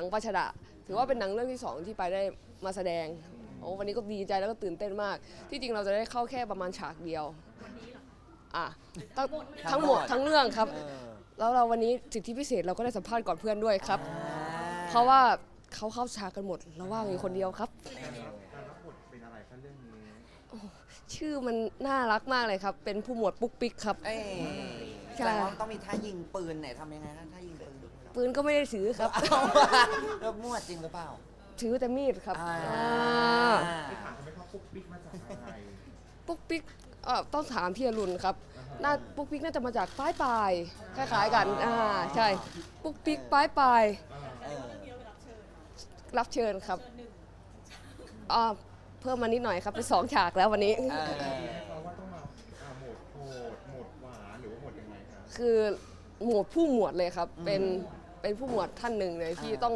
นังปัชดะถือว่าเป็นหนังเรื่องที่สองที่ไปได้มาแสดงโอ้วันนี้ก็ดีใจแล้วก็ตื่นเต้นมาก ที่จริงเราจะได้เข้าแค่ประมาณฉากเดียวอะทั้งทั้งหมดทั้งเรื่องครับเออแล้วเราวันนี้สิทธิพิเศษเราก็ได้สัมภาษณ์ก่อนเพื่อนด้วยครับอ่เพราะว่าเขาเข้าฉากกันหมดเราว่างอยู่คนเดียวครับการรับบทเป็นอะไรคะเรื่องนี้ชื่อมันน่ารักมากเลยครับ เป็นผู้หมวดปุ๊กปิ๊กครับเอ้ยใช่แสดงว่าต้องมีท่ายิงปืนเนี่ยทำยังไงคะท่ายิงปืน ปืนก็ไม่ได้ถือครับ เอาแล้วมั่วจริงหรือเปล่า ถือแต่มีดครับอ่า อ่าไปถามเขาไหมครับปุ๊กปิ๊กมาจากอะไรปุ๊กปิ๊กเอ่อต้องถามพี่อรุณครับน่าปุ๊กปิ๊กน่าจะมาจากป้ายปลายคล้ายๆกันอ่าใช่ปุ๊กปิ๊กป้ายปลายเออรับเชิญครับอ่าเพิ่มมานิดหน่อยครับเป็นสองฉากแล้ววันนี้ เออเพราะว่าต้องมาอ่าโหมดโหดโหมดหวานหรือว่าโหมดยังไงคะคือหมวดผู้หมวดเลยครับ เป็น เป็นผู้หมวดท่านหนึ่งเลยที่ต้อง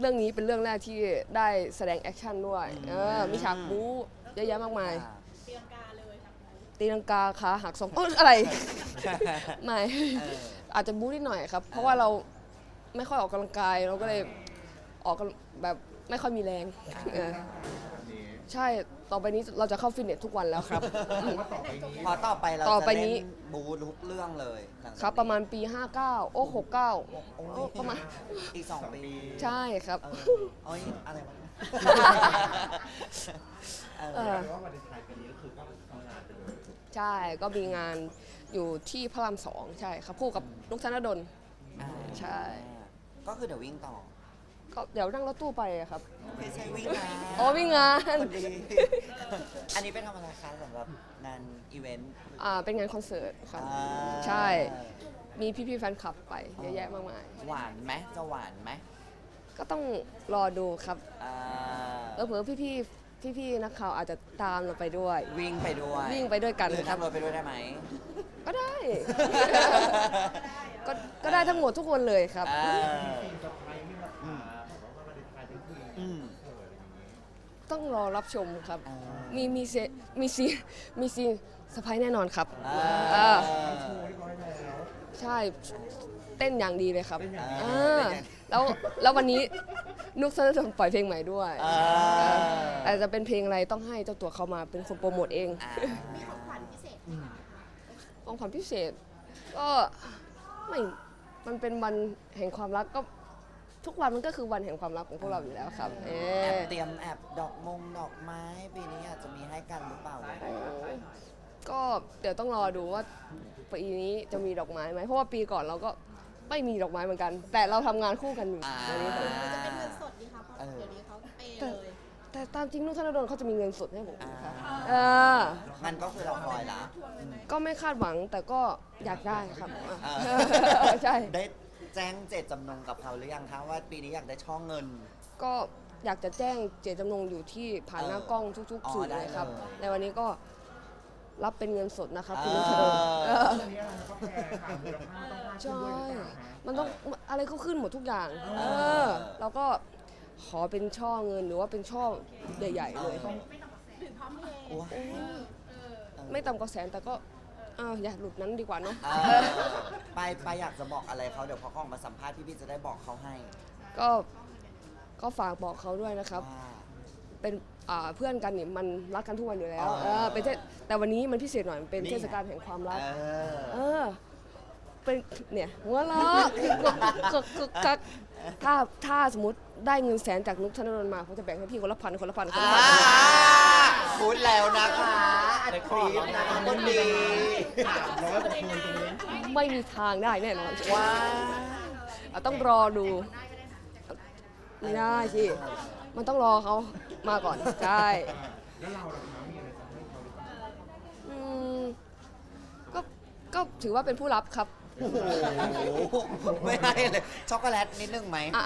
เรื่องนี้เป็นเรื่องแรกที่ได้แสดงแอคชั่นด้วยเออมีฉากบู๊เยอะแยะมากมายตีลังกาขาหักสองเอ้ยอะไร ไม่เอออาจจะบู๊นิดหน่อยครับ เพราะว่าเราไม่ค่อยออกกำลังกายเราก็เลยออกกำแบบไม่ค่อยมีแรงเออแบบนี้ ใช่ต่อไปนี้เราจะเข้าฟิตเนสทุกวันแล้วครับเพราะว่าต่อไปนี้พอต่อไปเราต่อจะไปเล่นี้นบูทุกเรื่องเลยหลังจากครับประมาณปี 59 โอ้ 69โอ้โอ้ยประมาณ อีกสองปีใช่ครับ เออโอ้ยอะไรวะเนี่ยเอเอออแต่ว่าวันไทยปีนี้ก็คือก็ทำงานไปเลยใช่ก็มีงานอยู่ที่พระรามสองใช่ครับคู่กับนุกธนดล อ่าใช่ ก็คือเดี๋ยววิ่งต่อ ก็เดี๋ยวนั่งรถตู้ไปอะครับไม่ใช่วิ่งนะอ๋อวิ่งงาน คนดี อันนี้ไปทำอะไรคะสำหรับงานอีเวนต์ อ่าเป็นงานคอนเสิร์ตครับ อ่า ใช่ มีพี่ๆแฟนคลับไปเยอะแยะมากมาย หวานไหมจะหวานไหมก็ต้องรอดูครับอ่าแล้วเผื่อพี่ๆพี่ๆนักข่าวอาจจะตามเราไปด้วย วิ่งไปด้วยวิ่งไปด้วยกัน หรือครับนั่งรถไปด้วยได้ไหม ก็ได้ ก็ก็ได้ทั้งหมดทุกคนเลยครับ อ่าซีนสะพ ต้องรอรับชมครับอ่ามีมีเซมีซีมีซีสไปแน่นอนครับอ่าอ่าโชว์เรียบร้อยแล้วใช่เต้นอย่างดีเลยครับเต้นอย่างดีอ่าแล้วแล้ววันนี้นุกเซอร์จะปล่อยเพลงใหม่ด้วยอ่าแต่จะเป็นเพลงอะไรต้องให้เจ้าตัวเขามาเป็นคนโปรโมทเองอ่าของขวัญพิเศษ ก็ไม่มันเป็นวันแห่งความรักก็ ทุกวันมันก็คือวันแห่งความรักของพวกเราอยู่แล้วครับเอแอบอเตรียมแอบดอกมงดอกไม้ปีนี้อาจจะมีให้กันหรือเปล่าเนี่ยก็เดี๋ยวต้องรอดูว่าปีนี้จะมีดอกไม้ไหมเพราะว่าปีก่อนเราก็ไม่มีดอกไม้เหมือนกัน แต่เราทำงานคู่กันอยู่อ่าในนี้จะเป็นเงินสดดีคะเพราะเออเดี๋ยวนี้เขาเปย์เลยแต่ตามจริงนุกธนดลเขาจะมีเงินสดให้ผมอ่าครับเออ มันก็คือเราคอยละ ก็ไม่คาดหวังแต่ก็อยากได้ครับอ่าใช่ ได้ แจ้งเจตจำนงกับเขาหรือยังคะว่าปีนี้อยากได้ช่องเงิน ก็อยากจะแจ้งเจตจำนงอยู่ที่ผ่านหน้ากล้องทุกอ๋อๆสื่อได้เลยครับเลยในวันนี้ก็รับเป็นเงินสดนะครับคุณเอนุอชดลเอออันนี้อะไรนะก็แพงค่ะมูลค่าต้องมากขึ้นใช่ด้วยหรือเปล่าคะมันต้องอะไรก็ขึ้นหมดทุกอย่าง เออเราก็ขอเป็นช่อเงินหรือว่าเป็นช่อใหญ่ ๆ เลยโอ้ยไม่ต่ำกว่าแสนแต่ก็ อ้าวอย่าหลุดนั้นดีกว่าเนาะเออไปไปอยากจะบอกอะไรเขาเดี๋ยวพอเขาออกมาสัมภาษณ์พี่พี่จะได้บอกเขาให้ก็ก็ฝากบอกเขาด้วยนะครับ ว่า เป็นอ่าเพื่อนกันนี่มันรักกันทุกวันอยู่แล้วอ๋อเออเป็นเทศแต่วันนี้มันพิเศษหน่อยมันเป็นนี่เทศกาลแห่งความรัก เออ เออ เป็นเนี่ยหัวเราะกึกกึกกึกกักถ้าถ้าสมมติได้เงินแสนจากนุกธนดลมาผมจะแบ่งให้พี่คนละพันคนละพันคนอ่าละพัน พูดแล้วนะคะ อัดคลิปนะคะคนดีร้อยกว่าคนตรงนี้ไม่มีทางได้แน่นอนว้าอะต้องรอดูไม่ได้สิ มันต้องรอเขามาก่อน ใช่แล้วเราล่ะคะมีอะไรจะให้เขาหรือเปล่าอืมก็ก็ถือว่าเป็นผู้รับครับโอ้โหไม่ให้เลย ช็อกโกแลตนิดนึงไหมอะ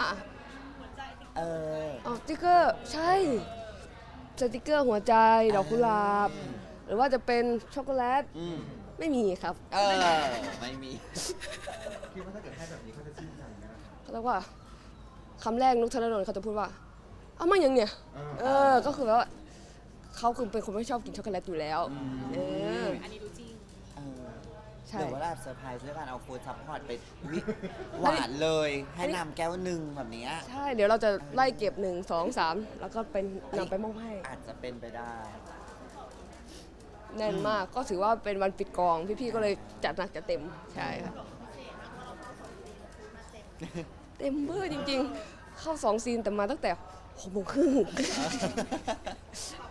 เออ อ๋อสติกเกอร์ ใช่สติกเกอร์หัวใจดอกกุหลาบ หรือว่าจะเป็นช็อกโกแลตอืมไม่มีครับเออ ไม่มี คิดว่าถ้าเกิดให้แบบนี้เขาจะชื่นใจไหมล่ะเขาเรียกว่าคำแรกนุกธนดลเขาจะพูดว่าเอามาอย่างเนี่ยเออก็คือว่าเขาคือเป็นคนไม่ชอบกินช็อกโกแลตอยู่แล้วอืม เอออันนี้รู้จริง เออใช่ หรือว่าแบบเซอร์ไพรส์ด้วยการเอาฟูดซัพพอร์ตไปวิหวานเลย ให้นำแก้วหนึ่งแบบเนี้ยใช่เดี๋ยวเราจะไล่เก็บหนึ่งสองสามแล้วก็เป็นนำไปมอบให้ อาจจะเป็นไปได้ แน่นมากก็ถือว่าเป็นวันปิดกอง พี่ๆก็เลยจัดหนักจัดเต็มใช่ค่ะเต็มเบอร์จริงๆ เข้าสองซีนแต่มาตั้งแต่หกโมงครึ่ง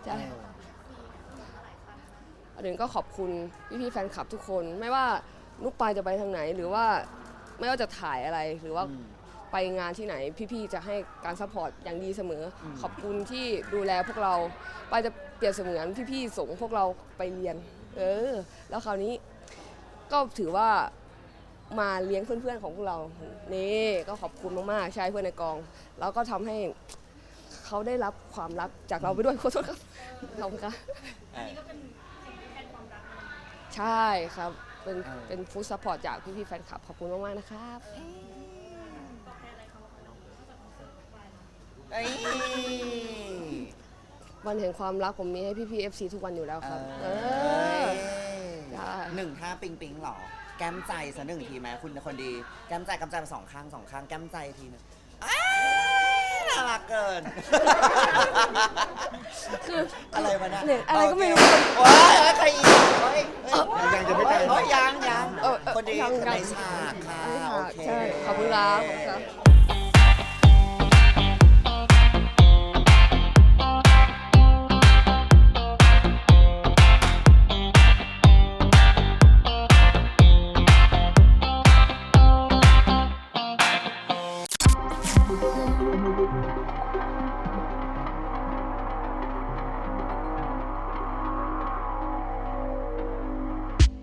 ใช่อันอื่นก็ขอบคุณพี่ๆแฟนคลับทุกคน ไม่ว่านุกปายจะไปทางไหน หรือว่าไม่ว่าจะถ่ายอะไรหรือว่าอืมไปงานที่ไหนพี่ๆจะให้การซัพพอร์ตอย่างดีเสมออมขอบคุณที่ดูแลพวกเราปายจะ เปรียบเสมือนพี่ๆส่งพวกเราไปเรียน เออ แล้วคราวนี้ก็ถือว่ามาเลี้ยงเพื่อนๆของพวกเรา นี่ก็ขอบคุณมากๆ ใช่เพื่อนในกอง แล้วก็ทำให้เขาได้รับความรักจากเราไปด้วยขอโทษครับขอบคุณครับเออใช่ครับ เป็นเออเป็นฟู้ดซัพพอร์ตจากพี่ๆแฟนคลับ ขอบคุณมากๆนะครับ เอ้ย วันแห่งความรักผมมีให้พี่ๆ FC ทุกวันอยู่แล้วครับเออ ได้ หนึ่งท่าปิงปิงหรอ แก้มใจสักหนึ่งทีไหมคุณคนดี แก้มใจกำใจมาสองข้างสองข้างแก้มใจทีหนึงอ้ายน่ารักเกิน คืออะไรวะเนี่ยเนี่ยอะไรก็ไม่รู้ โอเคว้ายแล้วใครอีกเฮ้ยเฮ้ยยังจะไม่ตายเฮ้ยยังยังเออเออคนดียังยังในฉากค่ะใช่โอค่ะเค ใช่ขอบคุณครับขอบคุณครับ